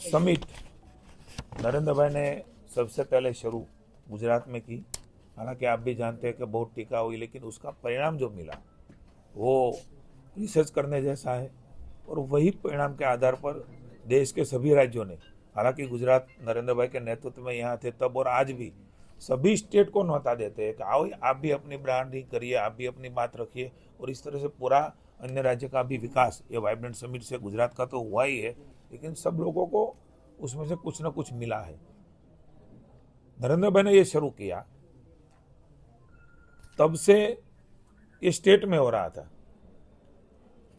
Summit Narendra भाई ने सबसे पहले शुरू गुजरात में की। हालाँकि आप भी जानते हैं कि बहुत टीका हुई, लेकिन उसका परिणाम जो मिला, वो रिसर्च करने जैसा है। और वही परिणाम के आधार पर देश के सभी राज्यों ने, हालाँकि गुजरात नरेंद्र भाई के नेतृत्व में यहाँ थे तब, और आज भी सभी स्टेट को नौता देते हैं कि आओ, आप भी अपनी ब्रांडिंग करिए, आप भी अपनी बात रखिए। और इस तरह से पूरा अन्य राज्य का भी विकास, ये वाइब्रेंट समिट से गुजरात का तो हुआ ही है। लेकिन सब लोगों को उसमें से कुछ ना कुछ मिला है। नरेंद्र भाई ने ये शुरू किया। तब से ये स्टेट में हो रहा था।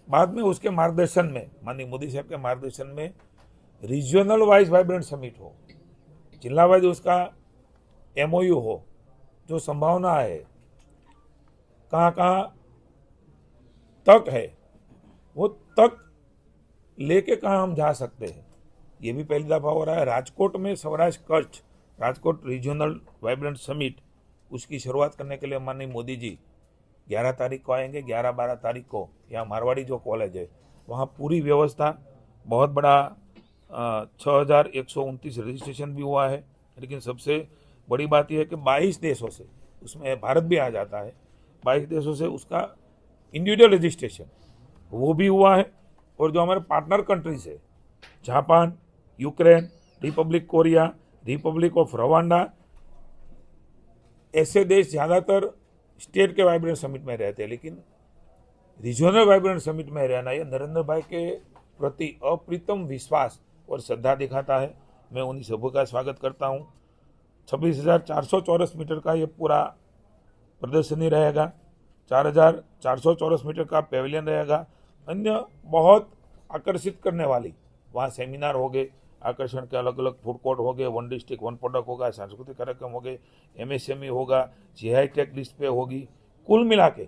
बाद में उसके मार्गदर्शन में, माननीय मोदी साहब के मार्गदर्शन में रीजनल वाइज वाइब्रेंट समिट हो। जिला वाइज उसका एमओयू हो, जो संभावना है कहाँ कहाँ तक है, वो तक लेके कहाँ हम जा सकते हैं? ये भी पहली दफ़ा हो रहा है। राजकोट में Saurashtra Kutch Rajkot regional vibrant summit उसकी शुरुआत करने के लिए माननीय मोदी जी, ग्यारह तारीख को आएँगे, ग्यारह बारह तारीख को। यहाँ मारवाड़ी जो कॉलेज है, वहाँ पूरी व्यवस्था, बहुत बड़ा छः हज़ार एक सौ उनतीस रजिस्ट्रेशन भी हुआ है। लेकिन सबसे बड़ी बात यह है कि बाईस देशों से उसमें भारत भी आ जाता है। बाईस देशों से उसका इंडिविजुअल रजिस्ट्रेशन वो भी हुआ है। और जो हमारे पार्टनर कंट्रीज़ है, Japan, Ukraine, Republic Korea, Republic of Rwanda, ऐसे देश ज़्यादातर स्टेट के वाइब्रेंट समिट में रहते हैं, लेकिन रीजनल वाइब्रेंट समिट में रहना, ये नरेंद्र भाई के प्रति अप्रीतम विश्वास और श्रद्धा दिखाता है। मैं उन्हीं सबों का स्वागत करता हूँ। छब्बीस हज़ार चार सौ चौरस मीटर का ये पूरा प्रदर्शनी रहेगा। चार हज़ार चार सौ चौरस मीटर का पेविलियन रहेगा। अन्य बहुत आकर्षित करने वाली। वहाँ सेमिनार हो गए, आकर्षण के अलग अलग फ़ूड कोर्ट हो गए वन डिस्ट्रिक्ट वन प्रोडक्ट होगा, सांस्कृतिक कार्यक्रम हो गए एमएसएमई होगा जी आई लिस्ट पे होगी। कुल मिला के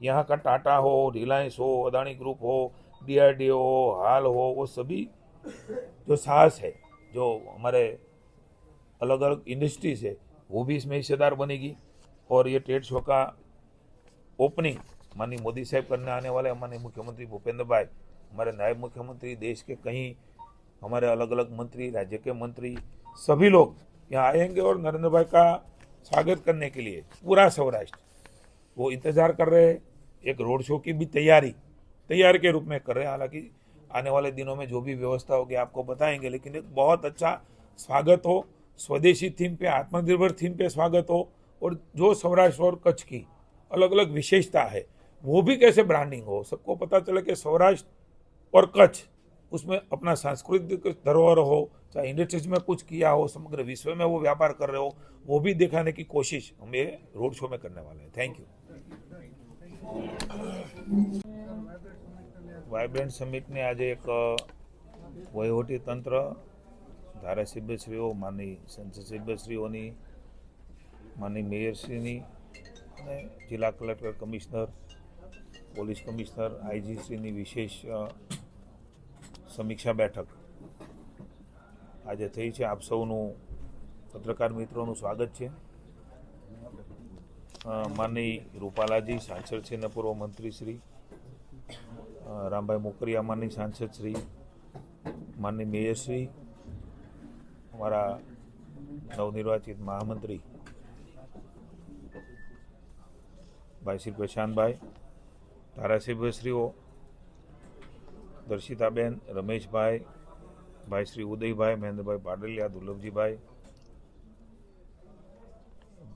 यहाँ का टाटा हो रिलायंस हो अदानी ग्रुप हो डीआरडीओ हो हाल हो, वो सभी जो साहस है, जो हमारे अलग अलग इंडस्ट्रीज़ है, वो भी इसमें हिस्सेदार बनेगी। और ये ट्रेड शो का ओपनिंग माननीय मोदी साहब करने आने वाले हमारे मुख्यमंत्री भूपेंद्र भाई। हमारे नायब मुख्यमंत्री, देश के कहीं, हमारे अलग अलग मंत्री, राज्य के मंत्री, सभी लोग यहाँ आएँगे और नरेंद्र भाई का स्वागत करने के लिए पूरा सौराष्ट्र। वो इंतज़ार कर रहे हैं, एक रोड शो की भी तैयारी, तैयार के रूप में कर रहे हैं। हालाँकि आने वाले दिनों में जो भी व्यवस्था होगी आपको बताएँगे, लेकिन एक बहुत अच्छा स्वागत हो, स्वदेशी थीम पे, आत्मनिर्भर थीम पे स्वागत हो और जो सौराष्ट्र और कच्छ की अलग अलग विशेषता है वो भी कैसे ब्रांडिंग हो सबको पता चले कि सौराष्ट्र और कच्छ उसमें अपना सांस्कृतिक धरोहर हो चाहे इंडस्ट्रीज में कुछ किया हो समग्र विश्व में वो व्यापार कर रहे हो वो भी दिखाने की कोशिश हम ये रोड शो में करने वाले हैं थैंक यू વાઇબ્રન્ટ સમિટને આજે એક વહીવટી તંત્ર ધારાસભ્યશ્રીઓ માની સંસદસભ્યશ્રીઓની માની મેયરશ્રીની અને જિલ્લા કલેક્ટર કમિશનર પોલીસ કમિશનર, આઈજીસીની વિશેષ સમીક્ષા બેઠક. આજે થઈ છે. આપ સૌનું પત્રકાર મિત્રોનું સ્વાગત છે. માનની રૂપાલાજી, સાંસદ છે ને પૂર્વ મંત્રી શ્રી રામભાઈ મોકરિયા, માનની સાંસદ શ્રી માનની મેયરશ્રી. અમારા નવનિર્વાચિત મહામંત્રી. ભાઈ શ્રી પ્રશાંતભાઈ. ધારાસભ્યશ્રીઓ દર્શિતાબેન, રમેશભાઈ, ભાઈ શ્રી ઉદયભાઈ, મહેન્દ્રભાઈ પાડલિયા, દુર્લભજીભાઈ,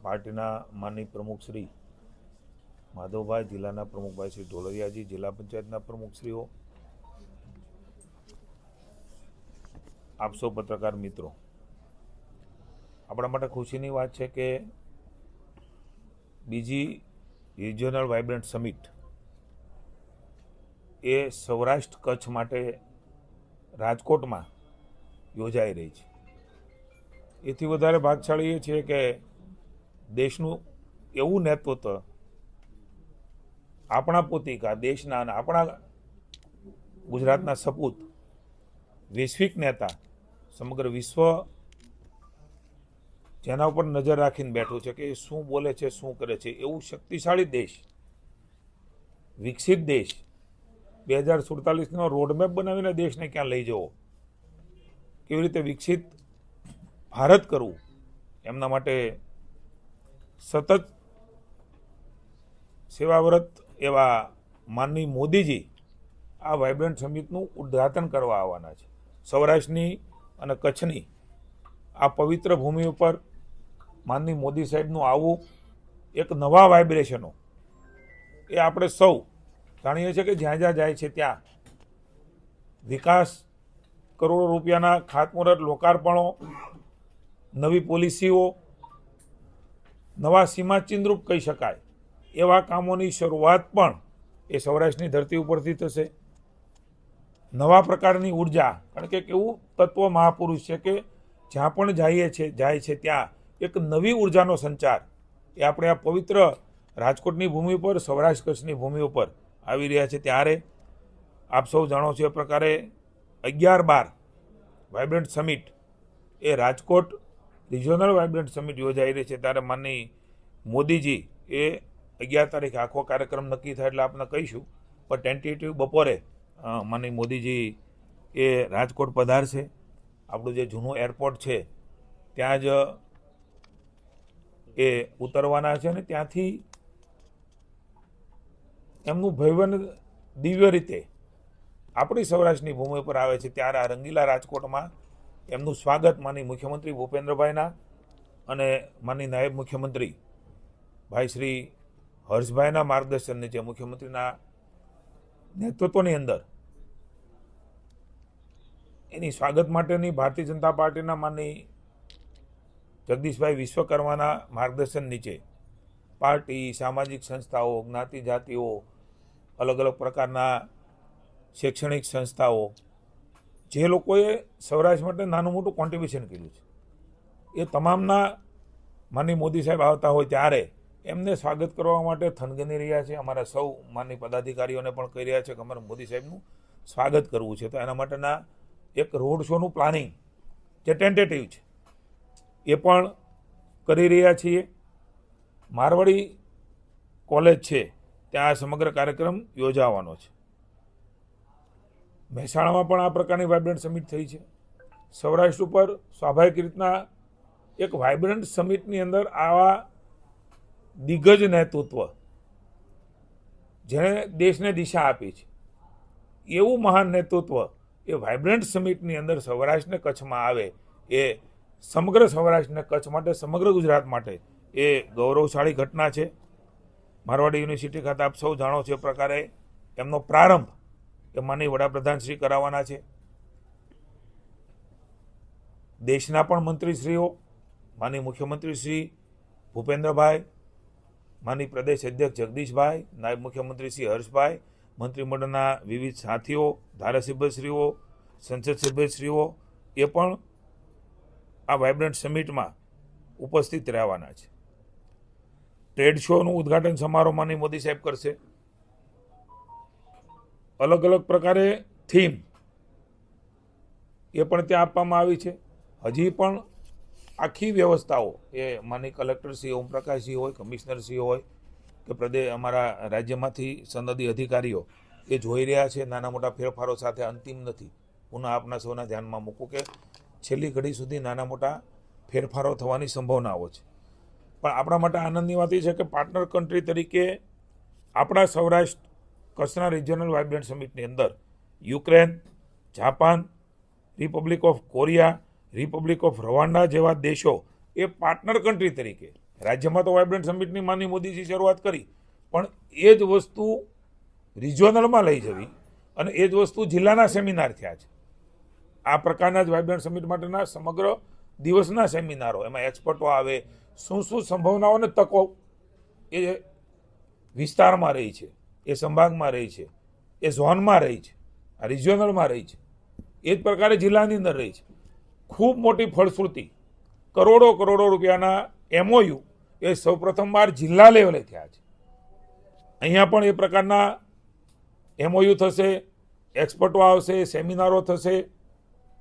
પાર્ટીના માનની પ્રમુખ શ્રી માધવભાઈ, જિલ્લાના પ્રમુખભાઈ શ્રી ઢોલરિયાજી, જિલ્લા પંચાયતના પ્રમુખશ્રીઓ આપ સૌ પત્રકાર મિત્રો. આપણા માટે ખુશીની વાત છે કે બીજી રિજિયોનલ વાઇબ્રન્ટ સમિટ એ સૌરાષ્ટ્ર કચ્છ માટે રાજકોટમાં યોજાઈ રહી છે. એથી વધારે ભાગશાળી એ છે કે દેશનું એવું નેતૃત્વ આપણા પોતિકા દેશના અને આપણા ગુજરાતના સપૂત વૈશ્વિક નેતા સમગ્ર વિશ્વ જેના ઉપર નજર રાખીને બેઠું છે કે એ શું બોલે છે, શું કરે છે. એવું શક્તિશાળી દેશ, વિકસિત દેશ બે હજાર સુડતાલીસનો રોડમેપ બનાવીને દેશને ક્યાં લઈ જવો? કેવી રીતે વિકસિત ભારત કરવું? એમના માટે સતત સેવાવ્રત એવા માનની મોદીજી આ વાઇબ્રન્ટ સમિટનું ઉદ્ઘાટન કરવા આવવાના છે. સૌરાષ્ટ્રની અને કચ્છની આ પવિત્ર ભૂમિ ઉપર માનની મોદી સાહેબનું આવવું એક નવા વાઇબ્રેશનો એ આપણે સૌ જાણીએ છીએ કે જ્યાં જ્યાં જાય છે ત્યાં. વિકાસ કરોડો રૂપિયાના ખાતમુહૂર્ત, લોકાર્પણો, નવી પોલિસીઓ, નવા સીમાચિહ્નરૂપ કહી શકાય. એવા કામોની શરૂઆત પણ એ સૌરાષ્ટ્રની ધરતી ઉપરથી થશે. નવા પ્રકારની ઊર્જા, કારણ કે કેવું તત્વ મહાપુરુષ છે કે જ્યાં પણ જઈએ છે, જાય છે ત્યાં એક નવી ઉર્જાનો સંચાર. એ આપણે આ પવિત્ર રાજકોટની ભૂમિ ઉપર, સૌરાષ્ટ્ર કચ્છની ભૂમિ ઉપર આવી રહ્યા છે ત્યારે આપ સૌ જાણો છો એ પ્રકારે અગિયાર બાર વાઇબ્રન્ટ સમિટ એ રાજકોટ રિજિયોનલ વાઇબ્રન્ટ સમિટ યોજાઈ રહી છે ત્યારે માનની મોદીજી એ અગિયાર તારીખે આખો કાર્યક્રમ નક્કી થાય એટલે આપણે કહીશું. પણ ટેન્ટેટિવ બપોરે માનની મોદીજી એ રાજકોટ પધારશે. આપણું જે જૂનું એરપોર્ટ છે, ત્યાં જ એ ઉતરવાના છે અને ત્યાંથી એમનું ભૈવન દિવ્ય રીતે આપણી સૌરાષ્ટ્રની ભૂમિ પર આવે છે. ત્યારે આ રંગીલા રાજકોટમાં એમનું સ્વાગત માની મુખ્યમંત્રી ભૂપેન્દ્રભાઈના અને માની નાયબ મુખ્યમંત્રી ભાઈ શ્રી હર્ષભાઈના માર્ગદર્શન નીચે મુખ્યમંત્રીના નેતૃત્વની અંદર એની સ્વાગત માટેની ભારતીય જનતા પાર્ટીના માની જગદીશભાઈ વિશ્વકર્માના માર્ગદર્શન નીચે પાર્ટી, સામાજિક સંસ્થાઓ, જ્ઞાતિ જાતિઓ અલગ અલગ પ્રકારના શૈક્ષણિક સંસ્થાઓ, જે લોકોએ સૌરાષ્ટ્ર માટે નાનું મોટું કોન્ટ્રીબ્યુશન કર્યું છે. એ તમામના માની મોદી સાહેબ આવતા હોય ત્યારે એમને સ્વાગત કરવા માટે થનગની રહ્યા છે. અમારા સૌ માની પદાધિકારીઓને પણ કહી રહ્યા છે કે અમારે મોદી સાહેબનું સ્વાગત કરવું છે. તો એના માટેના એક રોડ શોનું પ્લાનિંગ જે ટેન્ટેટિવ છે. એ પણ કરી રહ્યા છીએ. મારવાડી કોલેજ છે. ત્યાં આ સમગ્ર કાર્યક્રમ યોજાવાનો છે. મહેસાણામાં પણ આ પ્રકારની વાઇબ્રન્ટ સમિટ થઈ છે. સૌરાષ્ટ્ર ઉપર સ્વાભાવિક રીતના એક વાઇબ્રન્ટ સમિટની અંદર આવા દિગ્ગજ નેતૃત્વ જેણે દેશને દિશા આપી છે. એવું મહાન નેતૃત્વ એ વાઇબ્રન્ટ સમિટની અંદર સૌરાષ્ટ્રને કચ્છમાં આવે એ સમગ્ર સૌરાષ્ટ્રને કચ્છ માટે, સમગ્ર ગુજરાત માટે એ ગૌરવશાળી ઘટના છે. મારવાડી યુનિવર્સિટી ખાતે આપ સૌ જાણો છો એ પ્રકારે એમનો પ્રારંભ એ માની વડાપ્રધાન શ્રી કરાવવાના છે. દેશના પણ મંત્રીશ્રીઓ માની મુખ્યમંત્રી શ્રી ભૂપેન્દ્રભાઈ માની પ્રદેશ અધ્યક્ષ જગદીશભાઈ, નાયબ મુખ્યમંત્રી શ્રી હર્ષભાઈ, મંત્રીમંડળના વિવિધ સાથીઓ, ધારાસભ્યશ્રીઓ, સંસદ સભ્યશ્રીઓ એ પણ આ વાઇબ્રન્ટ સમિટમાં ઉપસ્થિત રહેવાના છે. ટ્રેડ શોનું ઉદ્ઘાટન સમારોહમાંની મોદી સાહેબ કરશે. અલગ અલગ પ્રકારે થીમ એ પણ ત્યાં આપવામાં આવી છે. હજી પણ આખી વ્યવસ્થાઓ, એ માની કલેક્ટરશ્રી ઓમપ્રકાશજી હોય કમિશનરશ્રી હોય, કે પ્રદેશ અમારા રાજ્યમાંથી સનદી અધિકારીઓ એ જોઈ રહ્યા છે. નાના મોટા ફેરફારો સાથે અંતિમ નથી. પુનઃ આપના સૌના ધ્યાનમાં મૂકું કે છેલ્લી ઘડી સુધી નાના મોટા ફેરફારો થવાની સંભાવનાઓ છે. પણ આપણા માટે આનંદની વાત એ છે કે પાર્ટનર કન્ટ્રી તરીકે આપણા સૌરાષ્ટ્ર કચ્છના રિજનલ વાઇબ્રન્ટ સમિટની અંદર Ukraine, Japan Republic of Korea Republic of Rwanda જેવા દેશો એ પાર્ટનર કન્ટ્રી તરીકે રાજ્યમાં તો વાઇબ્રન્ટ સમિટની માની મોદીજી શરૂઆત કરી, પણ એ જ વસ્તુ રિજિયોનલમાં લઈ જવી અને એ જ વસ્તુ જિલ્લાના સેમિનાર થયા છે. આ પ્રકારના જ વાઇબ્રન્ટ સમિટ માટેના સમગ્ર દિવસના સેમિનારો, એમાં એક્સપર્ટો આવે શું શું સંભાવનાઓ અને તકો એ વિસ્તારમાં રહી છે, એ સંભાગમાં રહી છે, એ ઝોનમાં રહી છે, આ રિજિયોનલમાં રહી છે, એ જ પ્રકારે જિલ્લાની અંદર રહી છે. ખૂબ મોટી ફળશ્રુતિ, કરોડો કરોડો રૂપિયાના એમઓયુ એ સૌપ્રથમવાર જિલ્લા લેવલે થયા છે. અહીંયા પણ એ પ્રકારના એમઓયુ થશે એક્સપર્ટો આવશે, સેમિનારો થશે,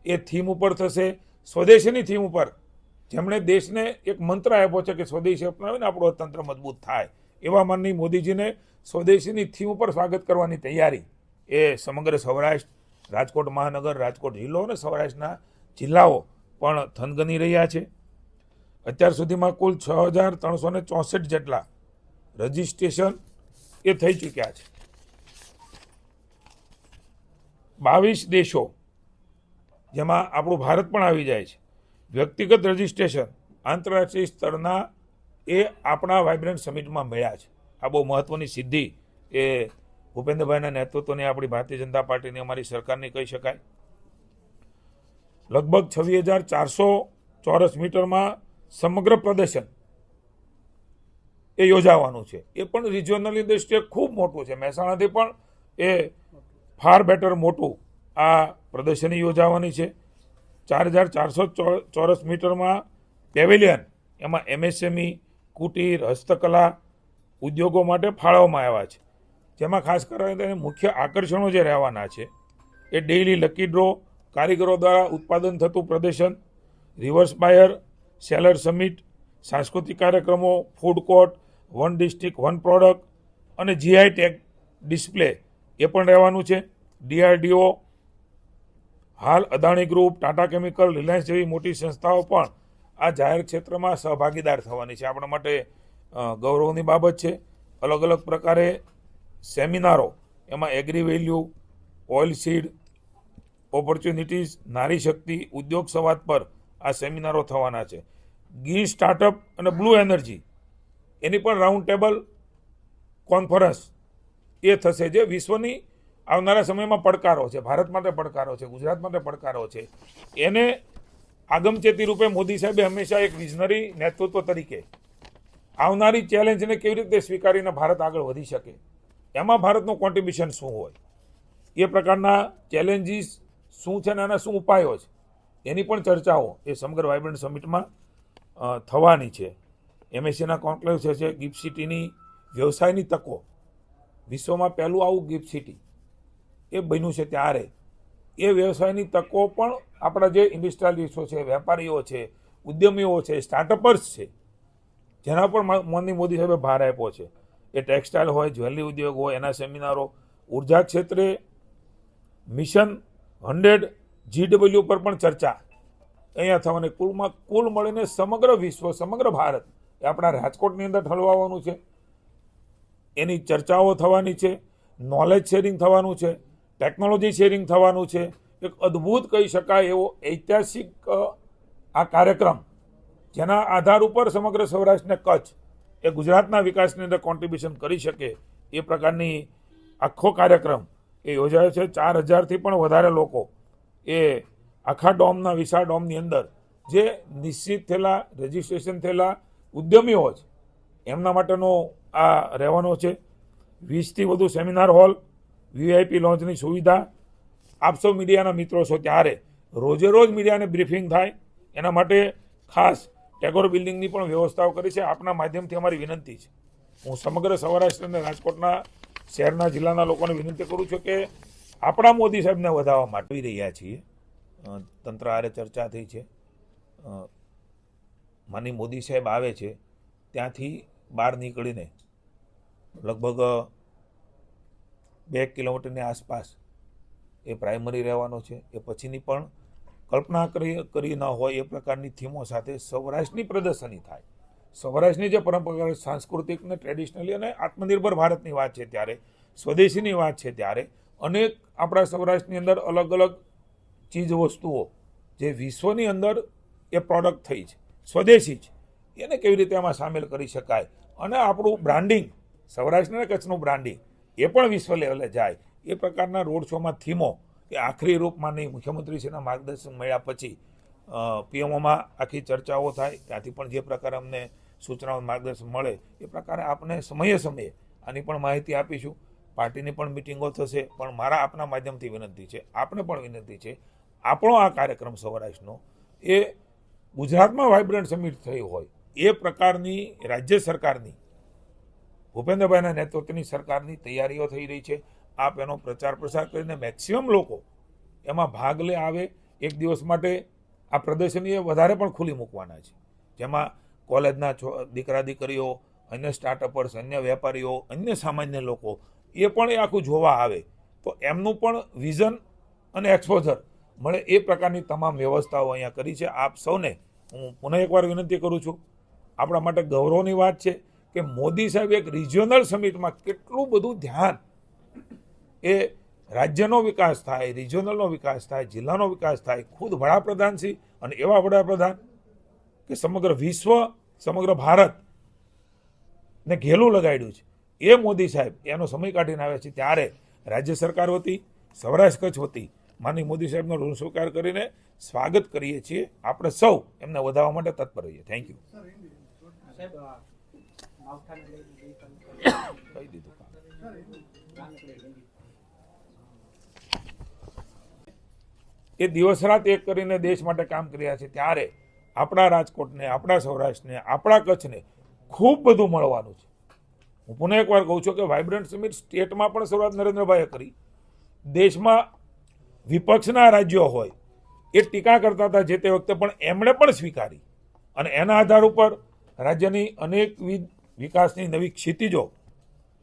એ થીમ ઉપર થશે, સ્વદેશીની થીમ ઉપર જેમણે દેશને એક મંત્ર આપ્યો છે કે સ્વદેશી અપનાવીને આપણું તંત્ર મજબૂત થાય. એવા માનની મોદીજીને સ્વદેશીની થીમ ઉપર સ્વાગત કરવાની તૈયારી એ સમગ્ર સૌરાષ્ટ્ર, રાજકોટ મહાનગર, રાજકોટ જિલ્લો અને સૌરાષ્ટ્રના જિલ્લાઓ પણ થનગની રહ્યા છે. અત્યાર સુધીમાં કુલ છ હજાર ત્રણસો ને ચોસઠ જેટલા રજિસ્ટ્રેશન એ થઈ ચૂક્યા છે. બાવીસ દેશો જેમાં આપણું ભારત પણ આવી જાય છે. વ્યક્તિગત રજિસ્ટ્રેશન આંતરરાષ્ટ્રીય સ્તરના એ આપણા વાઇબ્રન્ટ સમિટમાં મળ્યા છે. આ બહુ મહત્વની સિદ્ધિ એ ભૂપેન્દ્રભાઈના નેતૃત્વની આપણી ભારતીય જનતા પાર્ટીની અમારી સરકારની કહી શકાય. લગભગ છવ્વીસ હજાર ચારસો ચોરસ મીટરમાં સમગ્ર પ્રદર્શન એ યોજાવાનું છે. એ પણ રિજિયોનલની દ્રષ્ટિએ ખૂબ મોટું છે. મહેસાણાથી પણ એ ફાર બેટર મોટું આ પ્રદર્શની યોજાવાની છે. ચાર હજાર ચારસો ચોરસ મીટરમાં પેવેલિયન, એમાં એમએસએમઈ, કુટીર, હસ્તકલા, ઉદ્યોગો માટે ફાળવવામાં આવ્યા છે. જેમાં ખાસ કરીને મુખ્ય આકર્ષણો જે રહેવાના છે, એ ડેઇલી લકી ડ્રો કારીગરો દ્વારા ઉત્પાદન થતું પ્રદર્શન રિવર્સ બાયર સેલર સમિટ સાંસ્કૃતિક કાર્યક્રમો food court one district one product અને જીઆઈ ટેગ ડિસ્પ્લે એ પણ રહેવાનું છે. ડીઆરડીઓ હાલ Adani group Tata chemical Reliance જેવી મોટી સંસ્થાઓ પણ આ જાહેર ક્ષેત્રમાં સહભાગીદાર થવાની છે. આપણા માટે ગૌરવની બાબત છે. અલગ અલગ પ્રકારે સેમિનારો, એમાં agri value oil seed opportunities નારી શક્તિ, ઉદ્યોગ સંવાદ પર આ સેમિનારો થવાના છે. ગીર સ્ટાર્ટઅપ અને બ્લુ એનર્જી એની પણ રાઉન્ડ ટેબલ કોન્ફરન્સ એ થશે જે વિશ્વની આવનારા સમયમાં પડકારો છે, ભારત માટે પડકારો છે, ગુજરાત માટે પડકારો છે. એને આગમચેતી રૂપે મોદી સાહેબે હંમેશા એક વિઝનરી નેતૃત્વ તરીકે આવનારી ચેલેન્જને કેવી રીતે સ્વીકારીને ભારત આગળ વધી શકે? એમાં ભારતનું કોન્ટ્રીબ્યુશન શું હોય? એ પ્રકારના ચેલેન્જીસ શું છે અને એના શું ઉપાયો છે? એની પણ ચર્ચાઓ એ સમગ્ર વાઇબ્રન્ટ સમિટમાં થવાની છે. એમએસસીના કોન્ક્લેવ છે, ગિફ્ટ સિટીની વ્યવસાયની તકો. વિશ્વમાં પહેલું આવું ગિફ્ટ સિટી. એ બન્યું છે ત્યારે. એ વ્યવસાયની તકો પણ આપણા જે ઇન્ડસ્ટ્રીયાલિસ્ટો છે, વેપારીઓ છે, ઉદ્યમીઓ છે સ્ટાર્ટઅપર્સ છે, જેના પર મોદી મોદી સાહેબે ભાર આપ્યો છે. એ ટેક્સટાઇલ હોય, જ્વેલરી ઉદ્યોગ હોય, એના સેમિનારો, ઊર્જા ક્ષેત્રે મિશન હંડ્રેડ જીડબલ્યુ પર પણ ચર્ચા. અહીંયા થવાની કુલમાં કુલ મળીને સમગ્ર વિશ્વ, સમગ્ર ભારત એ આપણા રાજકોટની અંદર ઠલવાવાનું છે. એની ચર્ચાઓ થવાની છે નોલેજ શેરિંગ થવાનું છે. ટેકનોલોજી શેરિંગ થવાનું છે. એક અદ્ભુત કહી શકાય એવો ઐતિહાસિક આ કાર્યક્રમ, જેના આધાર ઉપર સમગ્ર સૌરાષ્ટ્રને કચ્છ, એ ગુજરાતના વિકાસની અંદર કોન્ટ્રીબ્યુશન કરી શકે, એ પ્રકારની આખો કાર્યક્રમ એ યોજાયો છે. ચાર હજારથી પણ વધારે લોકો એ આખા ડોમના, વિશાળ ડોમની અંદર, જે નિશ્ચિત થયેલા રજીસ્ટ્રેશન થયેલા ઉદ્યમીઓ છે એમના માટેનો આ રહેવાનો છે. વીસથી વધુ સેમિનાર હોલ વીઆઈપી લોન્ચની સુવિધા આપ સૌ મીડિયાના મિત્રો છો ત્યારે રોજે રોજ મીડિયાને બ્રીફિંગ થાય, એના માટે ખાસ ટેગોર બિલ્ડિંગની પણ વ્યવસ્થાઓ કરી છે. આપના માધ્યમથી અમારી વિનંતી છે. હું સમગ્ર સૌરાષ્ટ્ર અને રાજકોટના શહેરના જિલ્લાના લોકોને વિનંતી કરું છું કે આપણા મોદી સાહેબને વધારવા માટે રહ્યા છીએ. તંત્ર આરે ચર્ચા થઈ છે. માની મોદી સાહેબ આવે છે, ત્યાંથી બહાર નીકળીને લગભગ બે કિલોમીટરની આસપાસ એ પ્રાઇમરી રહેવાનો છે. એ પછીની પણ કલ્પના કરી કરી ન હોય એ પ્રકારની થીમો સાથે સૌરાષ્ટ્રની પ્રદર્શની થાય. સૌરાષ્ટ્રની જે પરંપરાગત સાંસ્કૃતિક ને ટ્રેડિશનલી અને આત્મનિર્ભર ભારતની વાત છે ત્યારે, સ્વદેશીની વાત છે ત્યારે, અનેક આપણા સૌરાષ્ટ્રની અંદર અલગ અલગ ચીજ વસ્તુઓ જે વિશ્વની અંદર એ પ્રોડક્ટ થઈ છે. સ્વદેશી છે. એને કેવી રીતે આમાં સામેલ કરી શકાય? અને આપણું બ્રાન્ડિંગ સૌરાષ્ટ્ર અને કચ્છનું બ્રાન્ડિંગ એ પણ વિશ્વ લેવલે જાય. એ પ્રકારના રોડ શોમાં થીમો કે આખરી રૂપમાં નહીં. મુખ્યમંત્રીશ્રીના માર્ગદર્શન મળ્યા પછી પીએમઓમાં આખી ચર્ચાઓ થાય. ત્યાંથી પણ જે પ્રકારે અમને સૂચનાઓ માર્ગદર્શન મળે, એ પ્રકારે આપને સમયે સમયે આની પણ માહિતી આપીશું. પાર્ટીની પણ મિટિંગો થશે. પણ મારા આપના માધ્યમથી વિનંતી છે, આપને પણ વિનંતી છે, આપણો આ કાર્યક્રમ સૌરાષ્ટ્રનો એ ગુજરાતમાં વાઇબ્રન્ટ સમિટ થયું હોય, એ પ્રકારની રાજ્ય સરકારની ભૂપેન્દ્રભાઈના નેતૃત્વની સરકારની તૈયારીઓ થઈ રહી છે. આપ એનો પ્રચાર પ્રસાર કરીને મેક્સિમમ લોકો એમાં ભાગ લે આવે. એક દિવસ માટે આ પ્રદર્શનીએ વધારે પણ ખુલ્લી મૂકવાના છે. જેમાં કોલેજના છો- દીકરા દીકરીઓ, અન્ય સ્ટાર્ટઅપર્સ અન્ય વેપારીઓ, અન્ય સામાન્ય લોકો, એ પણ એ આખું જોવા આવે. તો એમનું પણ વિઝન અને એક્સપોઝર મળે એ પ્રકારની તમામ વ્યવસ્થાઓ અહીંયા કરી છે. આપ સૌને હું પુનઃ એકવાર વિનંતી કરું છું. આપણા માટે ગૌરવની વાત છે. કે મોદી સાહેબ એક રિજિયોનલ સમિટમાં કેટલું બધું ધ્યાન એ રાજ્યનો વિકાસ થાય રિજિયોનલનો વિકાસ થાય, જિલ્લાનો વિકાસ થાય, ખુદ વડાપ્રધાન શ્રી અને એવા વડાપ્રધાન કે સમગ્ર વિશ્વ, સમગ્ર ભારત ને ઘેલું લગાડ્યું છે. એ મોદી સાહેબ, એનો સમય કાઢીને આવ્યા છે. ત્યારે રાજ્ય સરકાર વતી, સૌરાષ્ટ્ર કચ્છ વતી માનની મોદી સાહેબનો ઋણ સ્વીકાર કરીને સ્વાગત કરીએ છીએ. આપણે સૌ એમને વધારવા માટે તત્પર રહીએ. થેન્ક યુ કહી દીધું. એ દિવસ રાત એક કરીને દેશ માટે કામ કર્યા છે ત્યારે આપણા રાજકોટને, આપણા સૌરાષ્ટ્રને, આપણા કચ્છને ખૂબ બધું મળવાનું છે હું પુનઃ એકવાર કહું છું કે વાઇબ્રન્ટ સમિટ સ્ટેટમાં પણ શરૂઆત નરેન્દ્રભાઈએ કરી દેશમાં વિપક્ષના રાજ્યો હોય, એ ટીકા કરતા હતા જે તે વખતે પણ એમણે પણ સ્વીકારી અને એના આધાર ઉપર રાજ્યની અનેકવિધ વિકાસની નવી ક્ષિતિજો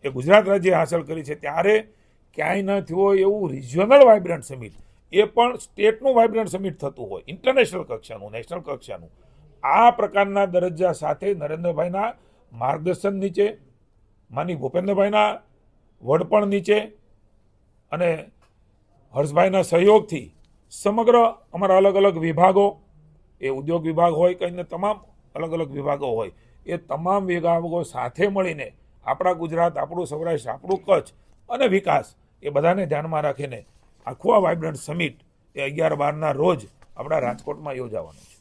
એ ગુજરાત રાજ્યે હાંસલ કરી છે, ત્યારે ક્યાંય ન થયું હોય એવું રિજિયોનલ વાઇબ્રન્ટ સમિટ એ પણ સ્ટેટનું વાઇબ્રન્ટ સમિટ થતું હોય ઇન્ટરનેશનલ કક્ષાનું નેશનલ કક્ષાનું. આ પ્રકારના દરજ્જા સાથે નરેન્દ્રભાઈના માર્ગદર્શન નીચે માની ભૂપેન્દ્રભાઈના વડપણ નીચે અને હર્ષભાઈના સહયોગથી સમગ્ર અમારા અલગ અલગ વિભાગો, એ ઉદ્યોગ વિભાગ હોય કે અન્ય તમામ અલગ અલગ વિભાગો હોય એ તમામ વિભાગો સાથે મળીને આપણા ગુજરાત, આપણું સૌરાષ્ટ્ર, આપણું કચ્છ અને વિકાસ એ બધાને ધ્યાનમાં રાખીને આખું આ વાઇબ્રન્ટ સમિટ એ અગિયાર બારના રોજ આપણા રાજકોટમાં યોજાવાનું છે.